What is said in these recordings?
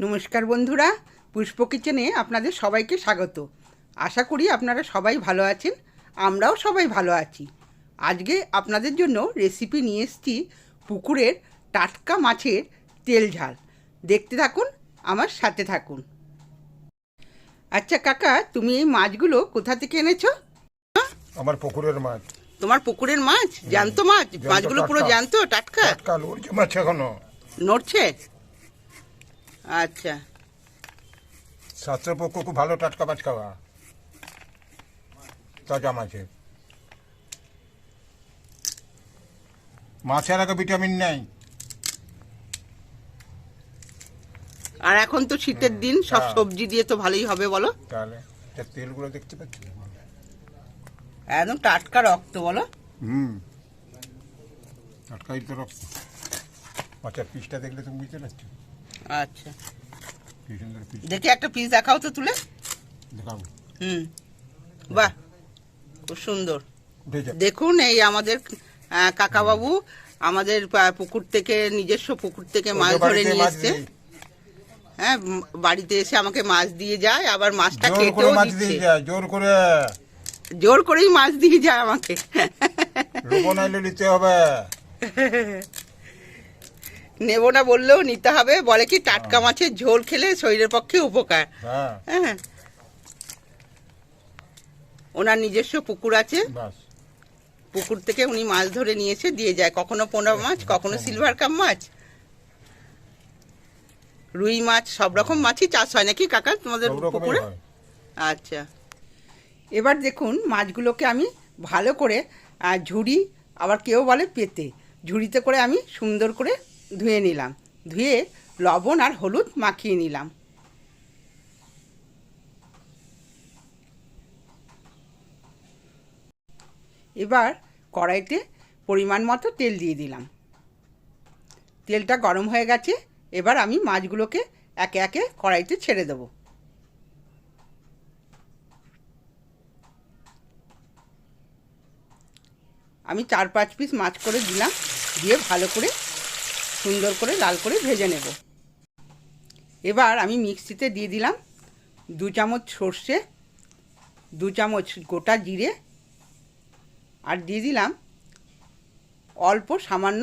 নমস্কার বন্ধুরা পুষ্প কিচেনে আপনাদের সবাইকে স্বাগত। আশা করি আপনারা সবাই ভালো আছেন আমরাও সবাই ভালো আছি। আজকে আপনাদের জন্য রেসিপি নিয়ে এসেছি পুকুরের টাটকা মাছের তেল ঝাল। দেখতে থাকুন আমার সাথে থাকুন। আচ্ছা কাকা তুমি এই মাছগুলো কোথা থেকে এনেছো? আমার পুকুরের মাছ। তোমার পুকুরের মাছ? জ্যান্ত মাছ? মাছগুলো পুরো। জ্যান্ত টাটকা? মাছ এখনও। নড়ছে? আচ্ছা। স্বাস্থ্যের পক্ষে খুব ভালো টাটকা খাওয়া। তাজা মাছের মাছের আগে ভিটামিন নেই। আর এখন তো শীতের দিন সব হ্যাঁ। সবজি দিয়ে তো ভালোই হবে বলো। তাহলে তেলগুলো দেখতে পাচ্ছি একদম টাটকা রক্ত বলো। হুম। টাটকাই তো রক্ত। মাছের পিসটা দেখলে তুমি বুঝতে পারছ? আচ্ছা। দেখে একটা পিস দেখাও তো তুলে। দেখাবো। হুম। বাহ খুব সুন্দর। দেখুন এই আমাদের কাকাবাবু আমাদের পুকুর থেকে নিজস্ব পুকুর থেকে মাছ ধরে নিয়ে এসছে। হ্যাঁ বাড়িতে এসে আমাকে মাছ দিয়ে যায় আবার মাছটা মাছ দিচ্ছে। দিয়ে যায় জোর করে। জোর করেই মাছ দিয়ে যায় আমাকে। নাইলে নিতে হবে। নেব না বললেও নিতে হবে। বলে কি টাটকা মাছের ঝোল খেলে শরীরের পক্ষে উপকার। হ্যাঁ। হ্যাঁ। ওনার নিজস্ব পুকুর আছে। পুকুর থেকে উনি মাছ ধরে নিয়ে এসে দিয়ে যায়। কখনো পোনা মাছ কখনো সিলভার কাপ মাছ। রুই মাছ সব রকম মাছই চাষ হয় নাকি কাকা তোমাদের পুকুরে? আচ্ছা। এবার দেখুন মাছগুলোকে আমি ভালো করে ঝুড়ি আবার কেউ বলে পেতে। ঝুড়িতে করে আমি সুন্দর করে ধুয়ে নিলাম। ধুয়ে লবণ আর হলুদ মাখিয়ে নিলাম। এবার কড়াইতে পরিমাণ মতো তেল দিয়ে দিলাম। তেলটা গরম হয়ে গেছে, এবার আমি মাছগুলোকে একে একে কড়াইতে ছেড়ে দেবো। আমি চার পাঁচ পিস মাছ করে দিলাম, দিয়ে ভালো করে সুন্দর করে লাল করে ভেজে নেব। এবার আমি মিক্সিতে দিয়ে দিলাম দু চামচ সর্ষে, দু চামচ গোটা জিরে আর দিয়ে দিলাম অল্প সামান্য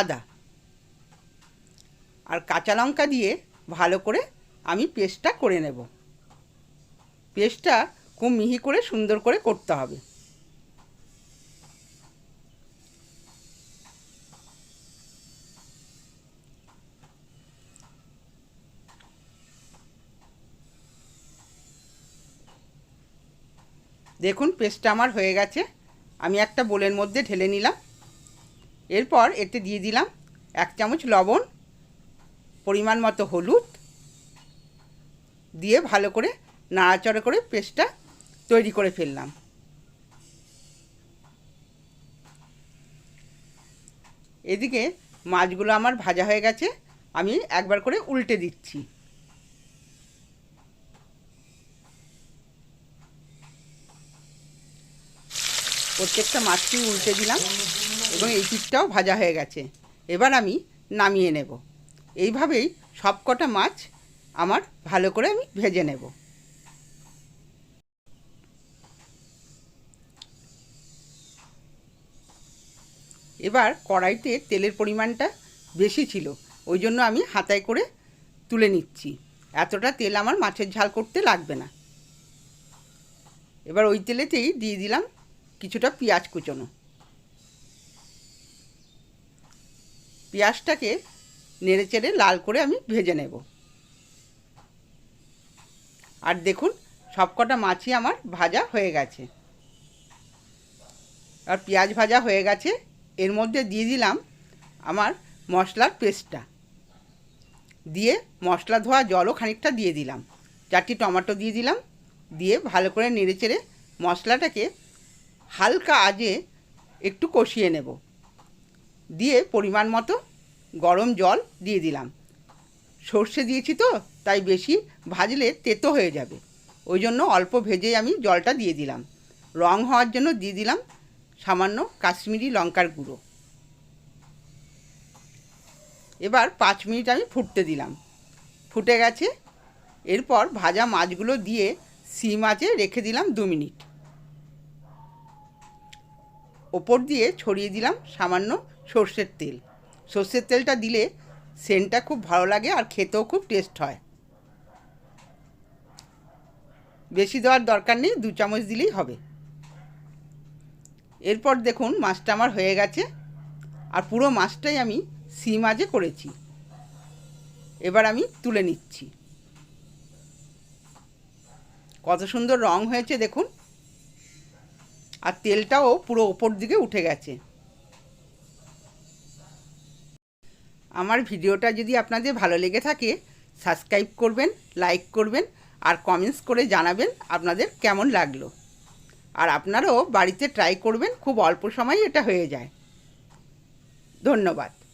আদা। আর কাঁচা লঙ্কা দিয়ে ভালো করে আমি পেস্টটা করে নেব। পেস্টটা খুব মিহি করে সুন্দর করে করতে হবে। দেখুন পেস্টটা আমার হয়ে গেছে। আমি একটা বোলের মধ্যে ঢেলে নিলাম। এরপর এতে দিয়ে দিলাম এক চামচ লবণ, পরিমাণ মতো হলুদ, দিয়ে ভালো করে নাড়াচড়া করে পেস্টটা তৈরি করে ফেললাম। এদিকে মাছগুলো আমার ভাজা হয়ে গেছে, আমি একবার করে উল্টে দিচ্ছি। প্রত্যেকটা মাছটি উল্টে দিলাম এবং এই পিঠটাও ভাজা হয়ে গেছে। এবার আমি নামিয়ে নেব। এইভাবেই সব কটা মাছ আমার ভালো করে আমি ভেজে নেব। এবার কড়াইতে তেলের পরিমাণটা বেশি ছিল, ওই জন্য আমি হাতায় করে তুলে নিচ্ছি। এতটা তেল আমার মাছের ঝাল করতে লাগবে না। এবার ওই তেলেতেই দিয়ে দিলাম কিছুটা পেঁয়াজ কুচোনো। পেঁয়াজটাকে নেড়ে চেড়ে লাল করে আমি ভেজে নেব। আর দেখুন, সবকটা মাছই আমার ভাজা হয়ে গেছে। আর পেঁয়াজ ভাজা হয়ে গেছে, এর মধ্যে দিয়ে দিলাম আমার মশলার পেস্টটা। দিয়ে মশলা ধোয়া জলও খানিকটা দিয়ে দিলাম। চারটি টমেটো দিয়ে দিলাম। দিয়ে ভালো করে নেড়ে চেড়ে মশলাটাকে হালকা আজে একটু কষিয়ে নেব। দিয়ে পরিমাণ মতো গরম জল দিয়ে দিলাম। সর্ষে দিয়েছি তো, তাই বেশি ভাজলে তেতো হয়ে যাবে। ওই জন্য অল্প ভেজে আমি জলটা দিয়ে দিলাম। রং হওয়ার জন্য দিয়ে দিলাম সামান্য কাশ্মীরি লঙ্কার গুঁড়ো। এবার পাঁচ মিনিট আমি ফুটতে দিলাম। ফুটে গেছে। এরপর ভাজা মাছগুলো দিয়ে সিম আঁচে রেখে দিলাম দু মিনিট। ওপর দিয়ে ছড়িয়ে দিলাম সামান্য সর্ষের তেল। সর্ষের তেলটা দিলে সেন্টটা খুব ভালো লাগে আর খেতেও খুব টেস্ট হয়। বেশি দেওয়ার দরকার নেই, দু চামচ দিলেই হবে। এরপর দেখুন মাছটা আমার হয়ে গেছে আর পুরো মাছটাই আমি সি মাঝে করেছি। এবার আমি তুলে নিচ্ছি। কত সুন্দর রং হয়েছে দেখুন। আর তেলটাও পুরো ওপর দিকে উঠে গেছে। আমার ভিডিওটা যদি আপনাদের ভালো লেগে থাকে সাবস্ক্রাইব করবেন লাইক করবেন, আর কমেন্টস করে জানাবেন আপনাদের কেমন লাগল। আর আপনারাও বাড়িতে ট্রাই করবেন, খুব অল্প সময় এটা হয়ে যায়। ধন্যবাদ।